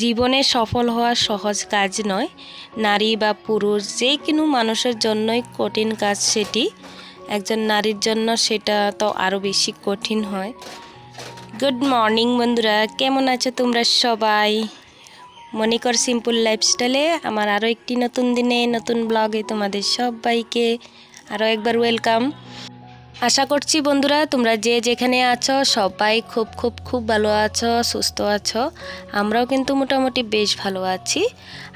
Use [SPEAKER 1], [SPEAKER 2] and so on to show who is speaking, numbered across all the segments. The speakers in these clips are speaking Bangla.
[SPEAKER 1] জীবনে সফল হওয়া সহজ কাজ নয়। নারী বা পুরুষ যে কোনো মানুষের জন্যই কঠিন কাজ সেটি। একজন নারীর জন্য সেটা তো আরও বেশি কঠিন হয়। গুড মর্নিং বন্ধুরা। কেমন আছো তোমরা সবাই? মনিকর সিম্পল লাইফস্টাইলে আমার আরও একটি নতুন দিনে, নতুন ব্লগে তোমাদের সবাইকে আরও একবার ওয়েলকাম আশা করছি বন্ধুরা, তোমরা যে যেখানে আছো, সবাই খুব খুব খুব ভালো আছো, সুস্থ আছো। আমরাও কিন্তু মোটামুটি বেশ ভালো আছি।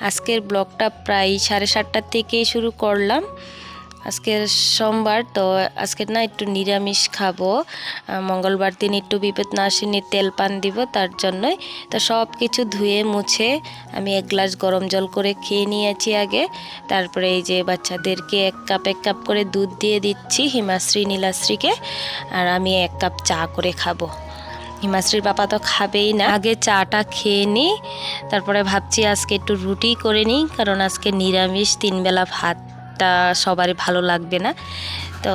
[SPEAKER 1] আজকের ব্লগটা প্রায় সাড়ে সাতটার থেকেই শুরু করলাম। আজকের সোমবার, তো আজকে না একটু নিরামিষ খাব। মঙ্গলবার দিন একটু বিপদ নাশিনীর তেল পান দিব তার জন্যই। তো সব কিছু ধুয়ে মুছে আমি এক গ্লাস গরম জল করে খেয়ে নিয়েছি আগে। তারপরে এই যে বাচ্চাদেরকে এক কাপ এক কাপ করে দুধ দিয়ে দিচ্ছি হিমাশ্রী, নীলাশ্রীকে। আর আমি এক কাপ চা করে খাব। হিমাশ্রীর বাবা তো খাবেই না। আগে চাটা খেয়ে নিই তারপরে ভাবছি আজকে একটু রুটি করে নিই, কারণ আজকে নিরামিষ, তিনবেলা ভাতটা সবারই ভালো লাগবে না। তো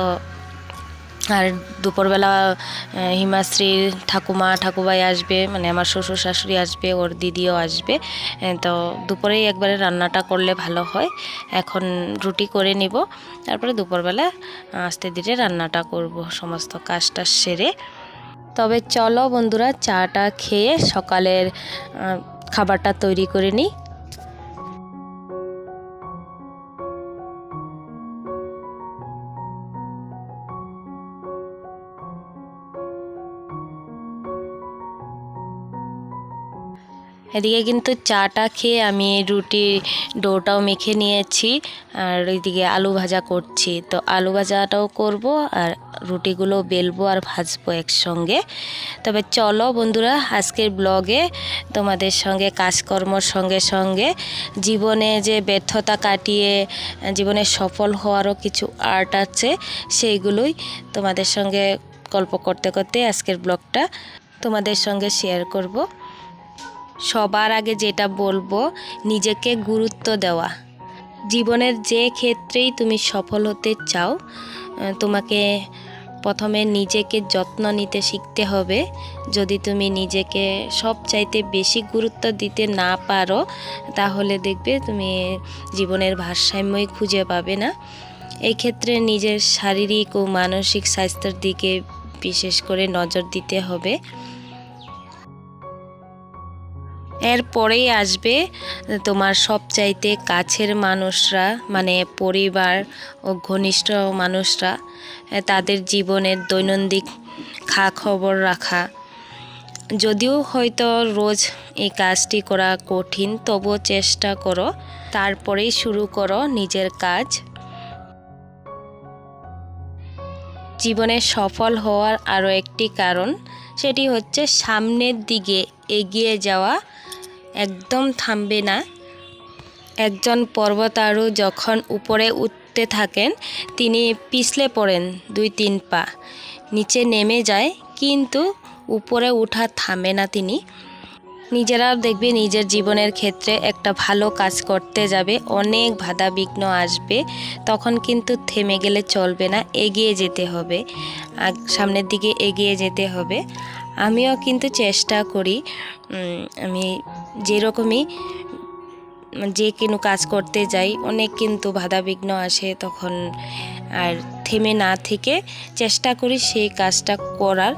[SPEAKER 1] আর দুপুরবেলা আহ, হিমাশ্রীর ঠাকুমা ঠাকুবাই আসবে মানে আমার শ্বশুর শাশুড়ি আসবে ওর দিদিও আসবে। তো দুপুরেই একবারে রান্নাটা করলে ভালো হয়। এখন রুটি করে নিব তারপরে দুপুরবেলা আস্তে ধীরে রান্নাটা করব সমস্ত কাজটা সেরে। তবে চলো বন্ধুরা চাটা খেয়ে সকালের খাবারটা তৈরি করে নিই। এদিকে কিন্তু চাটা খেয়ে আমি রুটি ডোটাও মেখে নিয়েছি, আর ওইদিকে আলু ভাজা করছি। তো আলু ভাজাটাও করব আর রুটিগুলো বেলবো আর ভাজবো একসঙ্গে। তবে চলো বন্ধুরা, আজকের ব্লগে তোমাদের সঙ্গে, কাজকর্মর সঙ্গে সঙ্গে জীবনে যে ব্যর্থতা কাটিয়ে, জীবনে সফল হওয়ারও কিছু আর্ট আছে, সেইগুলোই তোমাদের সঙ্গে গল্প করতে করতে আজকের ব্লগটা তোমাদের সঙ্গে শেয়ার করব। সবার আগে যেটা বলব, নিজেকে গুরুত্ব দেওয়া। জীবনের যে ক্ষেত্রেই তুমি সফল হতে চাও তোমাকে প্রথমে নিজেকে যত্ন নিতে শিখতে হবে। যদি তুমি নিজেকে সব চাইতে বেশি গুরুত্ব দিতে না পারো, তাহলে দেখবে তুমি জীবনের ভারসাম্যই খুঁজে পাবে না। এই ক্ষেত্রে নিজের শারীরিক ও মানসিক স্বাস্থ্যের দিকে বিশেষ করে নজর দিতে হবে। এরপরেই আসবে তোমার সবচাইতে কাছের মানুষরা মানে পরিবার ও ঘনিষ্ঠ মানুষরা তাদের জীবনের দৈনন্দিন খা খবর রাখা। যদিও হয়তো রোজ এই কাজটি করা কঠিন, তবুও চেষ্টা করো, তারপরেই শুরু করো নিজের কাজ। জীবনে সফল হওয়ার আরও একটি কারণ, সেটি হচ্ছে সামনের দিকে এগিয়ে যাওয়া একদম থামবে না। একজন পর্বতারু যখন উপরে উঠতে থাকেন, তিনি পিছলে পড়েন দুই তিন পা। নিচে নেমে যায়, কিন্তু উপরে উঠা থামে না তিনি। নিজেরাও দেখবে নিজের জীবনের ক্ষেত্রে একটা ভালো কাজ করতে যাবে, অনেক বাধা বিঘ্ন আসবে, তখন কিন্তু থেমে গেলে চলবে না, এগিয়ে যেতে হবে। সামনের দিকে এগিয়ে যেতে হবে। আমিও কিন্তু চেষ্টা করি আমি যেরকমই যে কোনো কাজ করতে যাই, অনেক কিন্তু বাধা বিঘ্ন আসে তখন আর থেমে না থেকে চেষ্টা করি সেই কাজটা করার।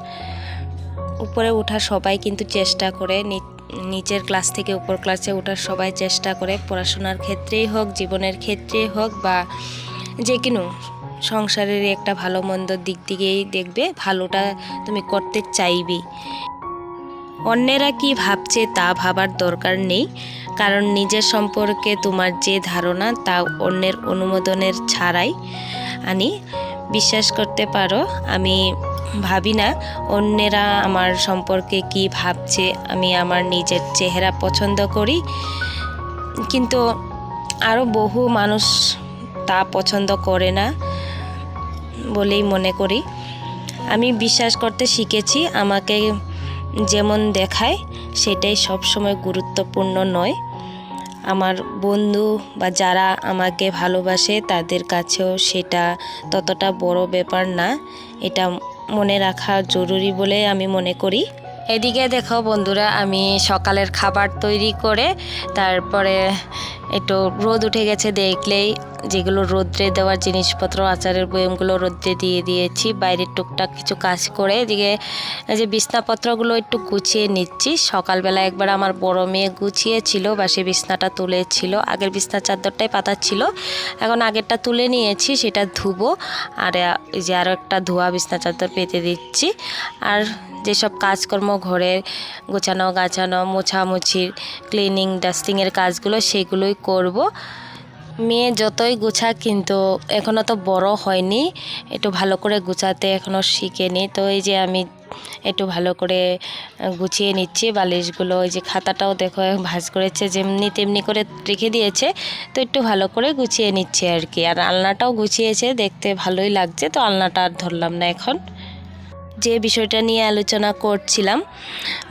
[SPEAKER 1] উপরে ওঠার সবাই কিন্তু চেষ্টা করে নিচের ক্লাস থেকে উপর ক্লাসে ওঠার সবাই চেষ্টা করে, পড়াশোনার ক্ষেত্রেই হোক, জীবনের ক্ষেত্রেই হোক বা যে কোনো সংসারের একটা ভালো মন্দ দিক দিকেই দেখবে, ভালোটা তুমি করতে চাইবেই অন্যেরা কি ভাবছে তা ভাবার দরকার নেই, কারণ নিজের সম্পর্কে তোমার যে ধারণা তা অন্যের অনুমোদনের ছাড়াই। আনি, বিশ্বাস করতে পারো, আমি ভাবি না অন্যেরা আমার সম্পর্কে কি ভাবছে, আমি আমার নিজের চেহারা পছন্দ করি। কিন্তু আরও বহু মানুষ তা পছন্দ করে না বলেই মনে করি। আমি বিশ্বাস করতে শিখেছি, আমাকে যেমন দেখায়, সেটাই সবসময় গুরুত্বপূর্ণ নয়। আমার বন্ধু বা যারা আমাকে ভালোবাসে, তাদের কাছেও সেটা ততটা বড় ব্যাপার না। এটা মনে রাখা জরুরি বলে আমি মনে করি। এদিকে দেখো বন্ধুরা, আমি সকালের খাবার তৈরি করে, তারপরে একটু রোদ উঠে গেছে, দেখলেই যেগুলো রোদ্রে দেওয়ার জিনিসপত্র, আচারের বয়মগুলো রোদ্রে দিয়ে দিয়েছি। বাইরের টুকটাক কিছু কাজ করে এদিকে যে বিছনাপত্রগুলো একটু গুছিয়ে নিচ্ছি। সকালবেলা একবার আমার বড় মেয়ে গুছিয়েছিল, বা সে বিছনাটা তুলেছিল। আগের বিছনা চাদরটাই পাতা ছিল, এখন আগেরটা তুলে নিয়েছি, সেটা ধুবো। আর এই যে আরও একটা ধোয়া বিছনা চাদর পেতে দিচ্ছি। আর যেসব কাজকর্ম ঘরের গোছানো, গাছানো, মোছামুছির, ক্লিনিং, ডাস্টিংয়ের কাজগুলো, সেগুলোই করব। মেয়ে যতই গোছা কিন্তু এখনও তো বড় হয়নি, একটু ভালো করে গুছাতে এখনও শিখেনি। তো এই যে আমি একটু ভালো করে গুছিয়ে নিচ্ছি বালিশগুলো। ওই যে খাতাটাও দেখো, ভাঁজ করেছে, যেমনি তেমনি করে রেখে দিয়েছে। তো একটু ভালো করে গুছিয়ে নিচ্ছে আর কি। আর আলনাটাও গুছিয়েছে, দেখতে ভালোই লাগছে। তো আলনাটা আর ধরলাম না এখন। যে বিষয়টা নিয়ে আলোচনা করছিলাম,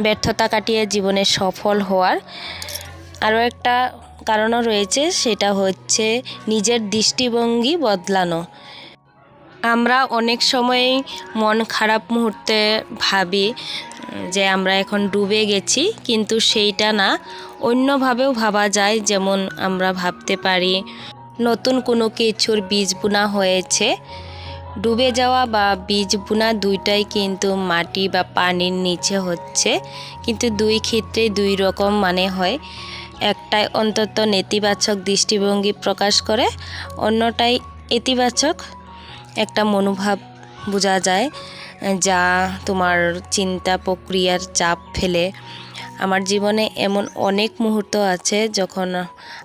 [SPEAKER 1] ব্যর্থতা কাটিয়ে জীবনে সফল হওয়ার, আরও একটা কারণও রয়েছে, সেটা হচ্ছে নিজের দৃষ্টিভঙ্গি বদলানো। আমরা অনেক সময়ই মন খারাপ মুহূর্তে ভাবি, যে আমরা এখন ডুবে গেছি, কিন্তু সেইটা না। অন্যভাবেও ভাবা যায়, যেমন আমরা ভাবতে পারি, নতুন কোনো কিছুর বীজ বোনা হয়েছে। ডুবে যাওয়া বা বীজ বোনা দুইটাই কিন্তু মাটি বা পানির নিচে হচ্ছে, কিন্তু দুই ক্ষেত্রে দুই রকম মানে হয়। একটাই অন্তত নেতিবাচক দৃষ্টিভঙ্গি প্রকাশ করে, অন্যটাই ইতিবাচক একটা মনোভাব বোঝা যায়, যা তোমার চিন্তা প্রক্রিয়ার চাপ ফেলে। আমার জীবনে এমন অনেক মুহূর্ত আছে যখন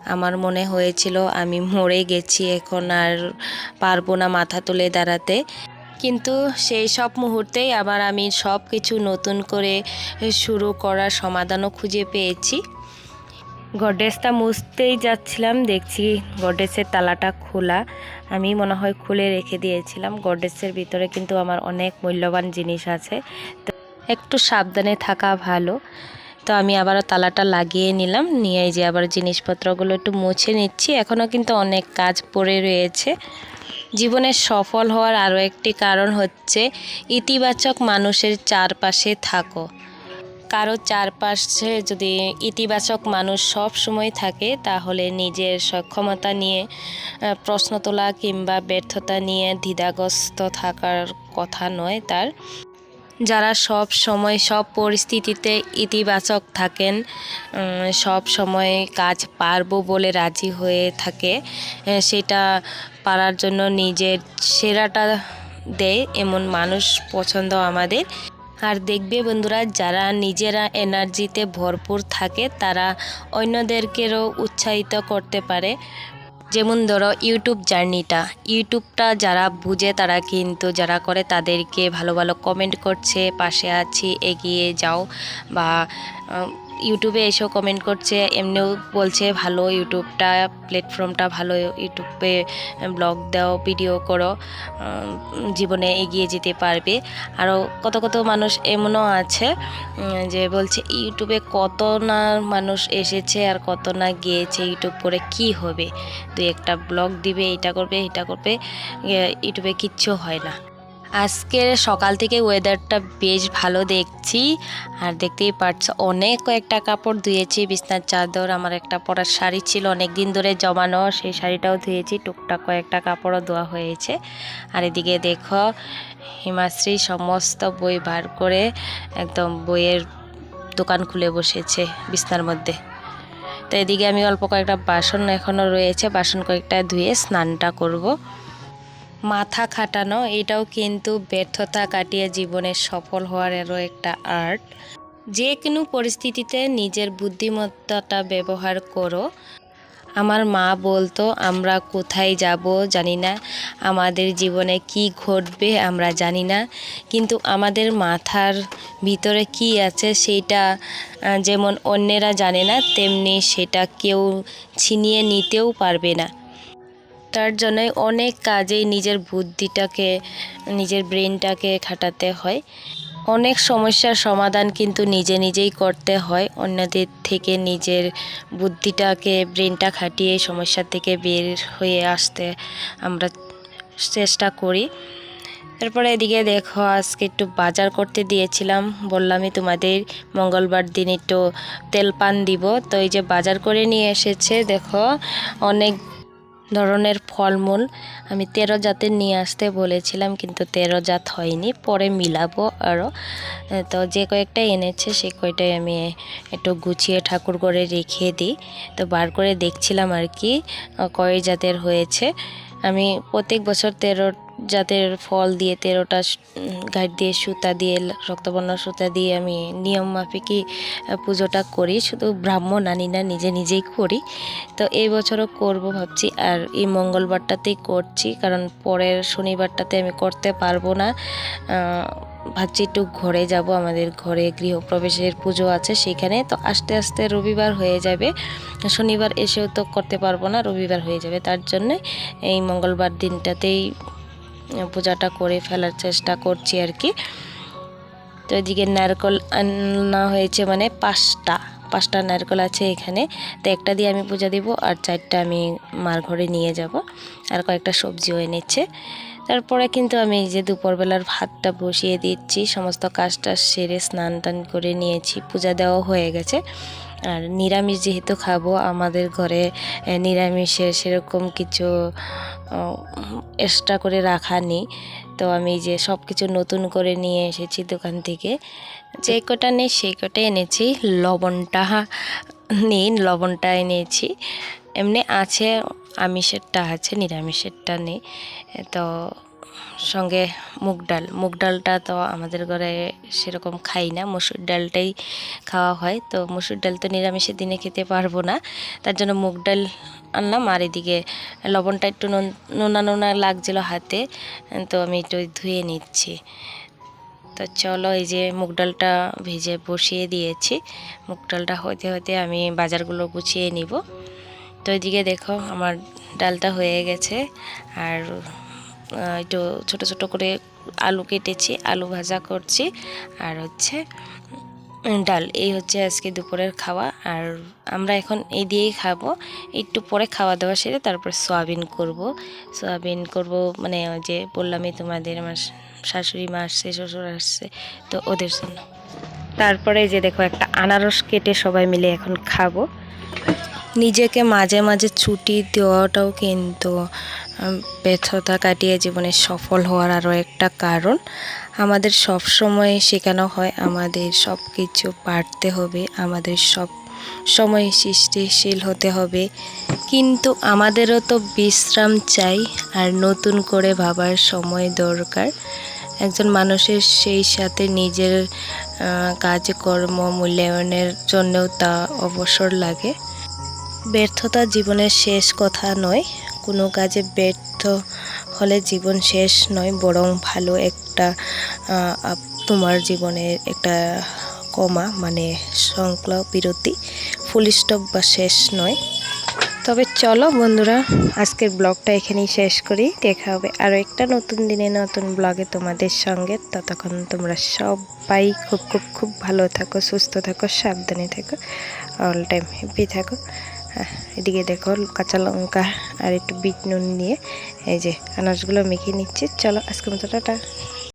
[SPEAKER 1] আমার মনে হয়েছিল আমি মরে গেছি, এখন আর পারব না মাথা তুলে দাঁড়াতে। কিন্তু সেই সব মুহূর্তেই আবার আমি সব কিছু নতুন করে শুরু করার সমাধানও খুঁজে পেয়েছি। গডরেজটা মুছতেই যাচ্ছিলাম, দেখছি গডরেজের তালাটা খোলা। আমি মনে হয় খুলে রেখে দিয়েছিলাম। গডরেজের ভিতরে কিন্তু আমার অনেক মূল্যবান জিনিস আছে। তো একটু সাবধানে থাকা ভালো। তো আমি আবারও তালাটা লাগিয়ে নিলাম। নিয়ে যে আবার জিনিসপত্রগুলো একটু মুছে নিচ্ছি। এখনও কিন্তু অনেক কাজ পড়ে রয়েছে। জীবনে সফল হওয়ার আরও একটি কারণ হচ্ছে ইতিবাচক মানুষের চারপাশে থাকো। কারও চারপাশে যদি ইতিবাচক মানুষ সব সময় থাকে, তাহলে নিজের সক্ষমতা নিয়ে প্রশ্ন তোলা কিংবা ব্যর্থতা নিয়ে দ্বিধাগ্রস্ত থাকার কথা নয় তার। যারা সব সময় সব পরিস্থিতিতে ইতিবাচক থাকেন সব সময় কাজ পারব বলে রাজি হয়ে থাকে সেটা পারার জন্য নিজের সেরাটা দেয় এমন মানুষ পছন্দ আমাদের। আর দেখবে বন্ধুরা, যারা নিজেরা এনার্জিতে ভরপুর থাকে, তারা অন্যদেরকেও উৎসাহিত করতে পারে। যেমন ধরো ইউটিউব জার্নিটা ইউটিউবটা যারা বুঝে, তারা কিন্তু যারা করে, তাদেরকে ভালো ভালো কমেন্ট করছে, পাশে আছি, এগিয়ে যাও বা ইউটিউবে এসেও কমেন্ট করছে, এমনিও বলছে, ভালো ইউটিউবটা প্ল্যাটফর্মটা ভালো ইউটিউবে ব্লগ দাও ভিডিও করো জীবনে এগিয়ে যেতে পারবে। আরও কত কত মানুষ এমনও আছে যে বলছে ইউটিউবে কত না মানুষ এসেছে আর কত না গিয়েছে ইউটিউব করে কি হবে? দুই একটা ব্লগ দিবে, এটা করবে এটা করবে ইউটিউবে কিচ্ছু হয় না। আজকের সকাল থেকে ওয়েদারটা বেশ ভালো দেখছি। আর দেখতেই পাচ্ছ অনেক কয়েকটা কাপড় ধুয়েছি, বিছনার চাদর, আমার একটা পরার শাড়ি ছিল অনেক দিন ধরে জমানো, সেই শাড়িটাও ধুয়েছি, টুকটাক কয়েকটা কাপড়ও ধোয়া হয়েছে। আর এদিকে দেখো, হিমাশ্রী সমস্ত বই বার করে একদম বইয়ের দোকান খুলে বসেছে বিছনার মধ্যে। তো এদিকে আমি অল্প কয়েকটা বাসন এখনও রয়েছে, বাসন কয়েকটা ধুয়ে স্নানটা করব। মাথা খাটানো এটাও কিন্তু ব্যর্থতা কাটিয়ে জীবনে সফল হওয়ার আরও একটা আর্ট। যে কোনো পরিস্থিতিতে নিজের বুদ্ধিমত্তাটা ব্যবহার করো। আমার মা বলতো আমরা কোথায় যাব জানি না। আমাদের জীবনে কি ঘটবে আমরা জানি না। কিন্তু আমাদের মাথার ভিতরে কি আছে আহ, যেমন অন্যেরা জানে না তেমনি সেটা কেউ ছিনিয়ে নিতেও পারবে না। তার জন্যই অনেক কাজেই নিজের বুদ্ধিটাকে, নিজের ব্রেনটাকে খাটাতে হয়। অনেক সমস্যার সমাধান কিন্তু নিজে নিজেই করতে হয়। অন্যদের থেকে নিজের বুদ্ধিটাকে, ব্রেনটা খাটিয়ে সমস্যা থেকে বের হয়ে আসতে আমরা চেষ্টা করি। তারপরে এদিকে দেখো, আজকে একটু বাজার করতে দিয়েছিলাম। বললামই তোমাদের মঙ্গলবার দিন একটু তেল পান দিব। তো এই যে বাজার করে নিয়ে এসেছে, দেখো, অনেক ধরনের ফলমূল আমি তেরো জাতের নিয়ে আসতে বলেছিলাম, কিন্তু তেরো জাত হয়নি। পরে মিলাবো আরও তো যে কয়েকটা এনেছে, সে কয়টাই আমি একটু গুছিয়ে ঠাকুর করে রেখে দিই। তো বার করে দেখছিলাম আর কি, কয় জাতের হয়েছে। আমি প্রত্যেক বছর তেরো জাতের ফল দিয়ে, তেরোটা গাইড দিয়ে, সুতা দিয়ে রক্তবর্ণ সুতা দিয়ে আমি নিয়ম মাফিকই পুজোটা করি। শুধু ব্রাহ্মণ আনি না, নিজে নিজেই করি। তো এই বছরও করব ভাবছি। আর এই মঙ্গলবারটাতেই করছি, কারণ পরের শনিবারটাতে আমি করতে পারব না। ভাবছি একটু ঘরে যাব। আমাদের ঘরে গৃহপ্রবেশের পুজো আছে সেখানে। তো আস্তে আস্তে রবিবার হয়ে যাবে। শনিবার এসেও তো করতে পারব না, রবিবার হয়ে যাবে। তার জন্যে এই মঙ্গলবার দিনটাতেই পূজাটা করে ফেলার চেষ্টা করছি আর কি। তো এদিকে নারকল আনা হয়েছে মানে পাঁচটা পাঁচটা নারকল আছে এখানে। তো একটা দিয়ে আমি পূজা দিব আর চারটা আমি মার ঘরে নিয়ে যাব আর কয়েকটা সবজিও এনেছে। তারপরে কিন্তু আমি এই যে দুপুরবেলার ভাতটা বসিয়ে দিচ্ছি, সমস্ত কাজটা সেরে স্নান টান করে নিয়েছি, পূজা দেওয়া হয়ে গেছে। আর নিরামিষ যেহেতু খাব, আমাদের ঘরে নিরামিষের সেরকম কিছু এক্সট্রা করে রাখা নেই। তো আমি যে সব কিছু নতুন করে নিয়ে এসেছি দোকান থেকে। যে কটা নেই সেই কটা এনেছি। লবণটা নেই, লবণটা এনেছি। এমনি আছে, আমিষেরটা আছে, নিরামিষেরটা নেই। তো সঙ্গে মুগ ডাল। মুগ ডালটা তো আমাদের ঘরে সেরকম খাই না। মসুর ডালটাই খাওয়া হয়। তো মসুর ডাল তো নিরামিষের দিনে খেতে পারব না। তার জন্য মুগ ডাল আনলাম আর এদিকে লবণটা একটু নুন- নোনা লাগছিল হাতে। তো আমি একটু ধুয়ে নিচ্ছি। তো চলো এই যে মুগ ডালটা ভেজে বসিয়ে দিয়েছি। মুগ ডালটা হতে হতে আমি বাজারগুলো গুছিয়ে নিব। তো এদিকে দেখো আমার ডালটা হয়ে গেছে। আর একটু ছোট ছোট করে আলু কেটেছি, আলু ভাজা করছি, আর হচ্ছে ডাল। এই হচ্ছে আজকে দুপুরের খাওয়া। আর আমরা এখন এই দিয়েই খাব। একটু পরে খাওয়া দাওয়া সেরে তারপর সয়াবিন করব। সয়াবিন করব মানে যে বললামই তোমাদের, আমার শাশুড়ি মা আসছে, শ্বশুর আসছে, তো ওদের জন্য। তারপরে যে দেখো, একটা আনারস কেটে সবাই মিলে এখন খাব। নিজেকে মাঝে মাঝে ছুটি দেওয়াটাও কিন্তু ব্যর্থতা কাটিয়ে জীবনে সফল হওয়ার আরও একটা কারণ। আমাদের সব সময় শেখানো হয়, আমাদের সব কিছু পারতে হবে, আমাদের সব সময় সৃষ্টিশীল হতে হবে। কিন্তু আমাদেরও তো বিশ্রাম চাই আর নতুন করে ভাবার সময় দরকার। একজন মানুষের সেই সাথে নিজের কাজকর্ম মূল্যায়নের জন্যও তা অবসর লাগে। ব্যর্থতা জীবনের শেষ কথা নয় কোনো কাজে ব্যর্থ হলে জীবন শেষ নয়, বরং ভালো একটা তোমার জীবনের একটা কমা মানে সংকল্প বিরতি ফুল স্টপ বা শেষ নয়। তবে চলো বন্ধুরা, আজকের ব্লগটা এখানেই শেষ করি। দেখা হবে আরও একটা নতুন দিনে, নতুন ব্লগে তোমাদের সঙ্গে। ততক্ষণ তোমরা সবাই খুব খুব খুব ভালো থাকো, সুস্থ থাকো, সাবধানে থাকো অল টাইম হ্যাপি থাকো। এদিকে দেখো কাঁচা লঙ্কা আর একটু বিট নুন নিয়ে এই যে আনাজগুলো মেখে নিচ্ছে। চলো আজকে মতো টাটা।